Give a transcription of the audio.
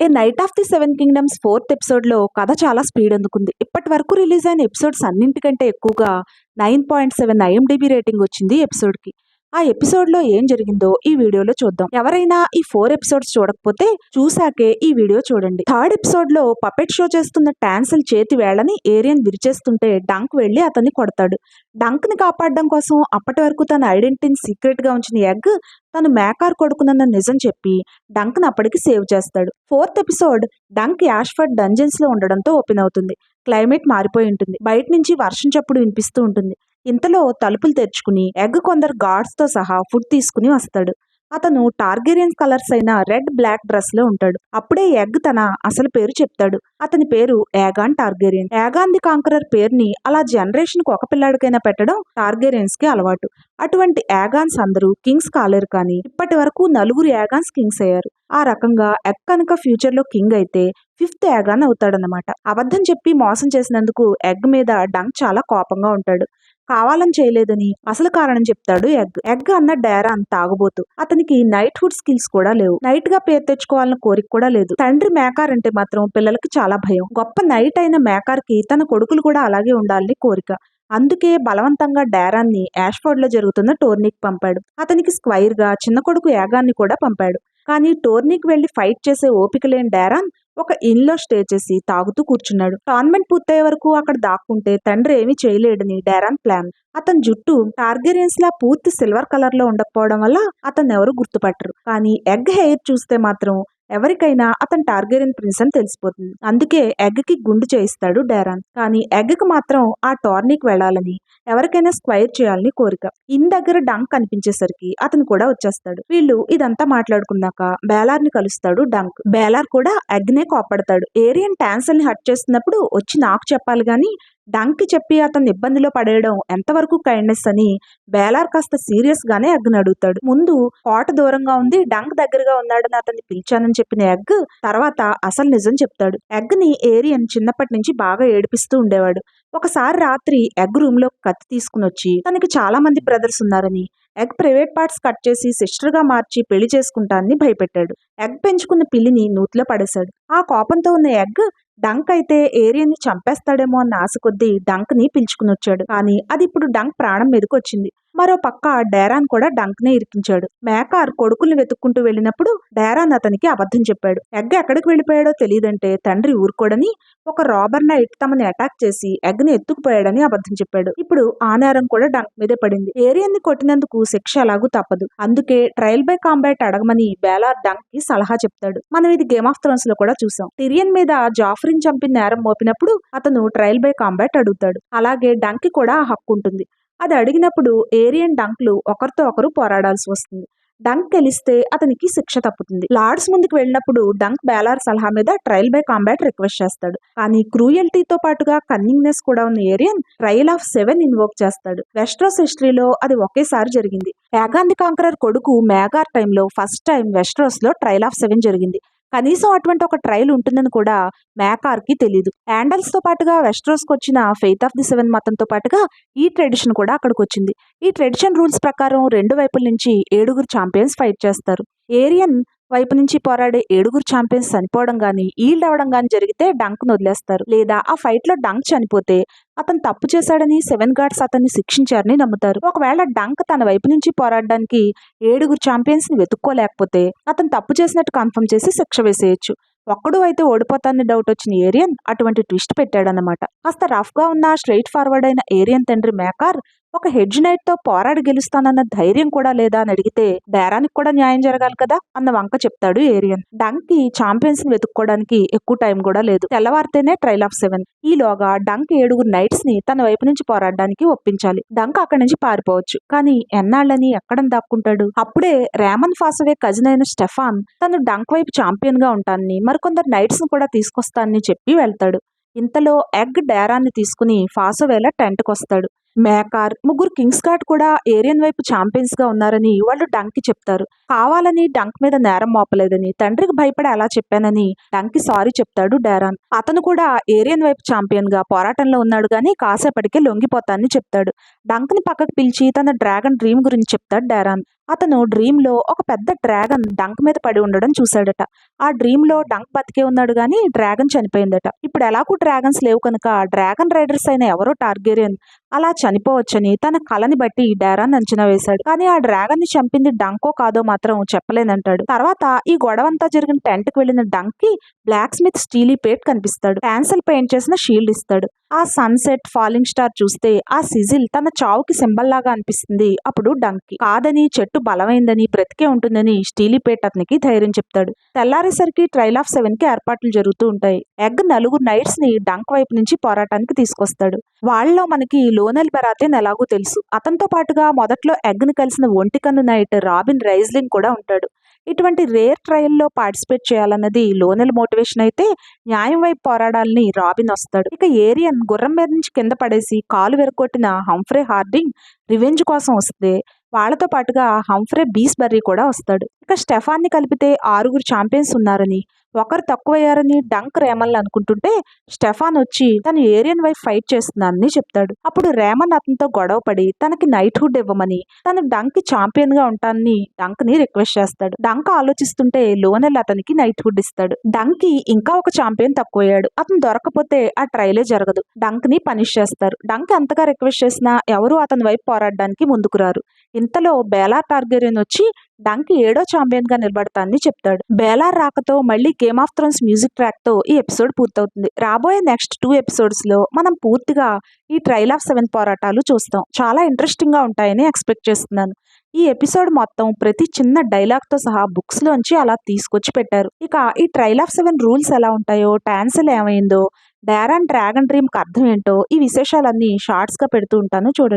A night of the seven kingdoms fourth ఎపిసోడ్లో కథ చాలా స్పీడ్ అందుకుంది. ఇప్పటి వరకు రిలీజ్ అయిన ఎపిసోడ్స్ అన్నింటికంటే ఎక్కువగా nine point seven IMDb rating వచ్చింది ఎపిసోడ్కి ఆ ఎపిసోడ్లో ఏం జరిగిందో ఈ వీడియోలో చూద్దాం. ఎవరైనా ఈ ఫోర్ ఎపిసోడ్స్ చూడకపోతే చూసాకే ఈ వీడియో చూడండి. థర్డ్ ఎపిసోడ్లో పపెట్ షో చేస్తున్న టాన్సిల్ చేతి వేళ్ళని ఏరియన్ విరిచేస్తుంటే డంక్ వెళ్ళి అతన్ని కొడతాడు. డంక్ని కాపాడడం కోసం అప్పటి వరకు తన ఐడెంటిటీని సీక్రెట్గా ఉంచిన ఎగ్ తను మేకార్ కొడుకునన్న నిజం చెప్పి డంక్ను అప్పటికి సేవ్ చేస్తాడు. ఫోర్త్ ఎపిసోడ్ డంక్ యాష్ఫర్డ్ డంజన్స్లో ఉండడంతో ఓపెన్ అవుతుంది. క్లైమేట్ మారిపోయి ఉంటుంది. బయట నుంచి వర్షం చప్పుడు వినిపిస్తూ ఉంటుంది. ఇంతలో తలుపులు తెరుచుకుని ఎగ్ కొందరు గాడ్స్తో సహా ఫుడ్ తీసుకుని వస్తాడు. అతను టార్గేరియన్ కలర్స్ అయిన రెడ్ బ్లాక్ డ్రెస్లో ఉంటాడు. అప్పుడే ఎగ్ తన అసలు పేరు చెప్తాడు. అతని పేరు Aegon Targaryen Aegon the Conqueror పేరుని అలా జనరేషన్కు ఒక పిల్లాడికైనా పెట్టడం టార్గేరియన్స్కి అలవాటు. అటువంటి యాగాన్స్ అందరూ కింగ్స్ కాలేరు కానీ ఇప్పటి వరకు నలుగురు యాగాన్స్ కింగ్స్ అయ్యారు. ఆ రకంగా ఎగ్ కనుక ఫ్యూచర్లో కింగ్ అయితే ఫిఫ్త్ యాగాన్ అవుతాడనమాట అబద్ధం చెప్పి మోసం చేసినందుకు ఎగ్ మీద డంక్ చాలా కోపంగా ఉంటాడు. కావాలని చేయలేదని అసలు కారణం చెప్తాడు ఎగ్. ఎగ్ అన్న డేరా అంత తాగబోతు అతనికి నైట్ హుడ్ స్కిల్స్ కూడా లేవు. నైట్గా పేరు తెచ్చుకోవాలని కోరిక కూడా లేదు. తండ్రి మేకార్ అంటే మాత్రం పిల్లలకి చాలా భయం. గొప్ప నైట్ అయిన మేకార్కి తన కొడుకులు కూడా అలాగే ఉండాలని కోరిక. అందుకే బలవంతంగా డైరాన్ని యాష్ఫర్డ్లో జరుగుతున్న టోర్నీకి పంపాడు. అతనికి స్క్వైర్గా చిన్న కొడుకు యాగాన్ని కూడా పంపాడు. కానీ టోర్నీకి వెళ్ళి ఫైట్ చేసే ఓపిక లేని డేరాన్ ఒక ఇన్లో స్టే చేసి తాగుతూ కూర్చున్నాడు. టోర్నమెంట్ పూర్తయ్యే వరకు అక్కడ దాక్కుంటే తండ్రి ఏమీ చేయలేడని డేరాన్ ప్లాన్. అతని జుట్టు టార్గెరియన్స్ లా పూర్తి సిల్వర్ కలర్లో ఉండకపోవడం వల్ల అతన్ని ఎవరు గుర్తుపట్టరు. కానీ ఎగ్ హెయిర్ చూస్తే మాత్రం ఎవరికైనా అతను టార్గెరియన్ ప్రిన్స్ అని తెలిసిపోతుంది. అందుకే ఎగ్కి గుండు చేయిస్తాడు డేరాన్. కానీ ఎగ్కి మాత్రం ఆ టోర్నీకి వెళ్ళాలని ఎవరికైనా స్క్వైర్ చేయాలని కోరిక. ఇన్ దగ్గర డంక్ కనిపించేసరికి అతను కూడా వచ్చేస్తాడు. వీళ్ళు ఇదంతా మాట్లాడుకున్నాక బేలార్ని కలుస్తాడు డంక్. బేలార్ కూడా ఎగ్ నే కోపడతాడు. ఏరియన్ టాన్సల్ని హట్ చేస్తున్నప్పుడు వచ్చి నాకు చెప్పాలి గాని డంక్ చెప్పి అతన్ని ఇబ్బందిలో పడేయడం ఎంతవరకు కైండ్నెస్ అని బేలార్ కాస్త సీరియస్ గానే ఎగ్ని అడుగుతాడు. ముందు కోట దూరంగా ఉంది డంక్ దగ్గరగా ఉన్నాడని అతన్ని పిలిచానని చెప్పిన ఎగ్ తర్వాత అసలు నిజం చెప్తాడు. ఎగ్ని ఏరియన్ చిన్నప్పటి నుంచి బాగా ఏడిపిస్తూ ఉండేవాడు. ఒకసారి రాత్రి ఎగ్ రూమ్లో కత్తి తీసుకుని వచ్చి తనకి చాలా మంది బ్రదర్స్ ఉన్నారని. ఎగ్ ప్రైవేట్ పార్ట్స్ కట్ చేసి సిస్టర్గా మార్చి పెళ్ళి చేసుకుంటానని భయపెట్టాడు. ఎగ్ పెంచుకున్న పిల్లిని నూతిలో పడేశాడు. ఆ కోపంతో ఉన్న ఎగ్ డంక్ అయితే ఏరియన్ని చంపేస్తాడేమో అన్న ఆశ కొద్దీ డంక్ని పిలుచుకుని వచ్చాడు కానీ అది ఇప్పుడు డంక్ ప్రాణం మీదకి వచ్చింది. మరో పక్క డేరాన్ కూడా డంక్ నే ఇరికించాడు. మేకార్ కొడుకుల్ని వెతుక్కుంటూ వెళ్ళినప్పుడు డేరాన్ అతనికి అబద్ధం చెప్పాడు. ఎగ్ ఎక్కడికి వెళ్ళిపోయాడో తెలియదంటే తండ్రి ఊరుకోడని ఒక రాబర్ నైట్ తమని అటాక్ చేసి ఎగ్ని ఎత్తుకుపోయాడని అబద్ధం చెప్పాడు. ఇప్పుడు ఆ నేరం కూడా డంక్ మీదే పడింది. ఏరియన్ని కొట్టినందుకు శిక్ష అలాగూ తప్పదు. అందుకే ట్రయల్ బై కాంబాట్ అడగమని బేలార్ డంక్కి సలహా చెప్తాడు. మనం ఇది గేమ్ ఆఫ్ థ్రోన్స్లో కూడా చూసాం. టిరియన్ మీద జాఫ్రిన్ చంపిన నేరం మోపినప్పుడు అతను ట్రయల్ బై కాంబాట్ అడుగుతాడు. అలాగే డంకి కూడా ఆ హక్కు ఉంటుంది. అది అడిగినప్పుడు ఏరియన్ డంక్లు ఒకరితో ఒకరు పోరాడాల్సి వస్తుంది. డంక్ గెలిస్తే అతనికి శిక్ష తప్పుతుంది. లార్డ్స్ ముందుకు వెళ్ళినప్పుడు డంక్ బేలార్ సలహా మీద ట్రయల్ బై కాంబాట్ రిక్వెస్ట్ చేస్తాడు. కానీ క్రూయల్టీతో పాటుగా కన్నింగ్నెస్ కూడా ఉన్న Aerion trial of seven invoke చేస్తాడు. వెస్ట్రోస్ హిస్టరీలో అది ఒకేసారి జరిగింది. యాగాంధి కాంకరర్ కొడుకు మేఘార్ టైంలో ఫస్ట్ టైం వెస్ట్రోస్లో ట్రయల్ ఆఫ్ సెవెన్ జరిగింది. కనీసం అటువంటి ఒక ట్రయల్ ఉంటుందని కూడా మేకార్కి తెలియదు తో పాటుగా వెస్ట్రోస్కి వచ్చిన ఫెయిత్ ఆఫ్ ది సెవెన్ మతంతో పాటుగా ఈ ట్రెడిషన్ కూడా అక్కడికి వచ్చింది ఈ ట్రెడిషన్ రూల్స్ ప్రకారం రెండు వైపుల నుంచి ఏడుగురు ఛాంపియన్స్ ఫైట్ చేస్తారు. ఏరియన్ వైపు నుంచి పోరాడే ఏడుగురు ఛాంపియన్స్ చనిపోవడం కానీ ఈల్డ్ అవ్వడం కానీ జరిగితే డంక్ను వదిలేస్తారు. లేదా ఆ ఫైట్లో డంక్ చనిపోతే అతను తప్పు చేశాడని సెవెన్ గార్డ్స్ అతన్ని శిక్షించారని నమ్ముతారు. ఒకవేళ డంక్ తన వైపు నుంచి పోరాడడానికి ఏడుగురు ఛాంపియన్స్ని వెతుక్కోలేకపోతే అతను తప్పు చేసినట్టు కన్ఫర్మ్ చేసి శిక్ష వేసేయచ్చు. ఒక్కడు అయితే ఓడిపోతాన్ని డౌట్ వచ్చిన ఏరియన్ అటువంటి ట్విస్ట్ పెట్టాడనమాట కాస్త రఫ్గా ఉన్న స్ట్రైట్ ఫార్వర్డ్ అయిన ఏరియన్ తండ్రి మేకార్ ఒక హెడ్జ్ నైట్తో పోరాడి గెలుస్తానన్న ధైర్యం కూడా లేదా అని అడిగితే డేరానికి కూడా న్యాయం జరగాలి కదా అన్న వంక చెప్తాడు ఏరియన్. డంక్ ఛాంపియన్స్ని వెతుక్కోవడానికి ఎక్కువ టైం కూడా లేదు. తెల్లవారితేనే ట్రైల్ ఆఫ్ సెవెన్. ఈలోగా డంక్ ఏడుగురు నైట్స్ని తన వైపు నుంచి పోరాడడానికి ఒప్పించాలి. డంక్ అక్కడి నుంచి పారిపోవచ్చు. కానీ ఎన్నాళ్ళని ఎక్కడ దాక్కుంటాడు? అప్పుడే రేమన్ ఫాసవే కజిన్ అయిన స్టెఫాన్ తను డంక్ వైపు ఛాంపియన్గా ఉంటానని మరికొందరు నైట్స్ను కూడా తీసుకొస్తానని చెప్పి వెళ్తాడు. ఇంతలో ఎగ్ డేరాన్ని తీసుకుని ఫాసోవేల టెంట్కి వస్తాడు మేకార్ ముగ్గురు కింగ్స్ గార్డ్ కూడా ఏరియన్ వైపు ఛాంపియన్స్గా ఉన్నారని వాళ్ళు డంక్ చెప్తారు. కావాలని డంక్ మీద నేరం మోపలేదని తండ్రికి భయపడి అలా చెప్పానని డంక్ సారీ చెప్తాడు డేరాన్. అతను కూడా ఏరియన్ వైపు ఛాంపియన్గా పోరాటంలో ఉన్నాడు కానీ కాసేపటికే లొంగిపోతానని చెప్తాడు. డంక్ని పక్కకు పిలిచి తన డ్రాగన్ డ్రీమ్ గురించి చెప్తాడు డేరాన్. అతను డ్రీమ్లో ఒక పెద్ద డ్రాగన్ డంక్ మీద పడి ఉండడం చూశాడట. ఆ డ్రీమ్లో డంక్ బతికే ఉన్నాడు కానీ డ్రాగన్ చనిపోయిందట. ఇప్పుడు ఎలాగూ డ్రాగన్స్ లేవు కనుక డ్రాగన్ రైడర్స్ అయిన ఎవరో టార్గేరియన్ అలా చనిపోవచ్చని తన కళని బట్టి డారాన్ అంచనా వేశాడు. కానీ ఆ డ్రాగన్ని చంపింది డంకో కాదో మాత్రం చెప్పలేనంటాడు తర్వాత ఈ గొడవంతా జరిగిన టెంట్కి వెళ్ళిన డంక్కి బ్లాక్ స్మిత్ స్టీలీ పేట్ కనిపిస్తాడు. క్యాన్సల్ పెయింట్ చేసిన షీల్డ్ ఇస్తాడు. ఆ సన్సెట్ ఫాలింగ్ స్టార్ చూస్తే ఆ సిజిల్ తన చావుకి సింబల్ లాగా అనిపిస్తుంది. అప్పుడు డంక్ కాదని చెట్టు బలమైందని బ్రతికే ఉంటుందని స్టీలీ పేట్ అతనికి ధైర్యం చెప్తాడు. తెల్లారేసరికి ట్రైల్ ఆఫ్ సెవెన్కి ఏర్పాట్లు జరుగుతూ ఉంటాయి. ఎగ్ నలుగురు నైట్స్ని డంక్ వైపు నుంచి పోరాటానికి తీసుకొస్తాడు. వాళ్ళలో మనకి లోనెల్ బెరాతేన్ ఎలాగో తెలుసు. అతనితో పాటుగా మొదట్లో ఎగ్ని కలిసిన ఒంటికన్ను నైట్ రాబిన్ రైజ్లింగ్ కూడా ఉంటాడు. ఇటువంటి రేర్ ట్రయల్లో పార్టిసిపేట్ చేయాలన్నది లోనెల్ మోటివేషన్ అయితే న్యాయం వైపు పోరాడాలని రాబిన్ వస్తాడు. ఇక ఏరియన్ గుర్రం మీద నుంచి కింద పడేసి కాలు వెరగొట్టిన హంఫ్రే హార్డింగ్ రివెంజ్ కోసం వస్తే వాళ్ళతో పాటుగా హంఫ్రే బీస్బర్రీ కూడా వస్తాడు. ఇక స్టెఫాన్ని కలిపితే ఆరుగురు ఛాంపియన్స్ ఉన్నారని ఒకరు తక్కువయ్యారని డంక్ రేమన్ అనుకుంటుంటే స్టెఫాన్ వచ్చి తను ఏరియన్ వైఫ్ ఫైట్ చేస్తున్నానని చెప్తాడు. అప్పుడు రేమన్ అతనితో గొడవ పడి తనకి నైట్హుడ్ ఇవ్వమని తను డంక్ ఛాంపియన్గా ఉంటానని డంక్ని రిక్వెస్ట్ చేస్తాడు. డంక్ ఆలోచిస్తుంటే లోనెల్ అతనికి నైట్హుడ్ ఇస్తాడు. డంక్ ఇంకా ఒక ఛాంపియన్ తక్కువయ్యాడు. అతను దొరకపోతే ఆ ట్రైలే జరగదు. డంక్ని పనిష్ చేస్తారు. డంక్ ఎంతగా రిక్వెస్ట్ చేసినా ఎవరు అతని వైపు పోరాడడానికి ముందుకు రారు. ఇంతలో బేలార్ టార్గెరియన్ వచ్చి డంక్ ఏడో ఛాంపియన్గా నిలబడతానని చెప్తాడు. బేలార్ రాకతో మళ్ళీ గేమ్ ఆఫ్ థ్రోన్స్ మ్యూజిక్ ట్రాక్తో ఈ ఎపిసోడ్ పూర్తవుతుంది. రాబోయే నెక్స్ట్ టూ ఎపిసోడ్స్లో మనం పూర్తిగా ఈ ట్రైల్ ఆఫ్ సెవెన్ పోరాటాలు చూస్తాం. చాలా ఇంట్రెస్టింగ్గా ఉంటాయని ఎక్స్పెక్ట్ చేస్తున్నాను. ఈ ఎపిసోడ్ మొత్తం ప్రతి చిన్న డైలాగ్తో సహా బుక్స్ లోంచి అలా తీసుకొచ్చి పెట్టారు. ఇక ఈ ట్రైల్ ఆఫ్ సెవెన్ రూల్స్ ఎలా ఉంటాయో టాన్సిల్ ఏమైందో డారాన్ డ్రాగన్ డ్రీమ్కి అర్థం ఏంటో ఈ విశేషాలన్నీ షార్ట్స్గా పెడుతూ ఉంటాను చూడండి.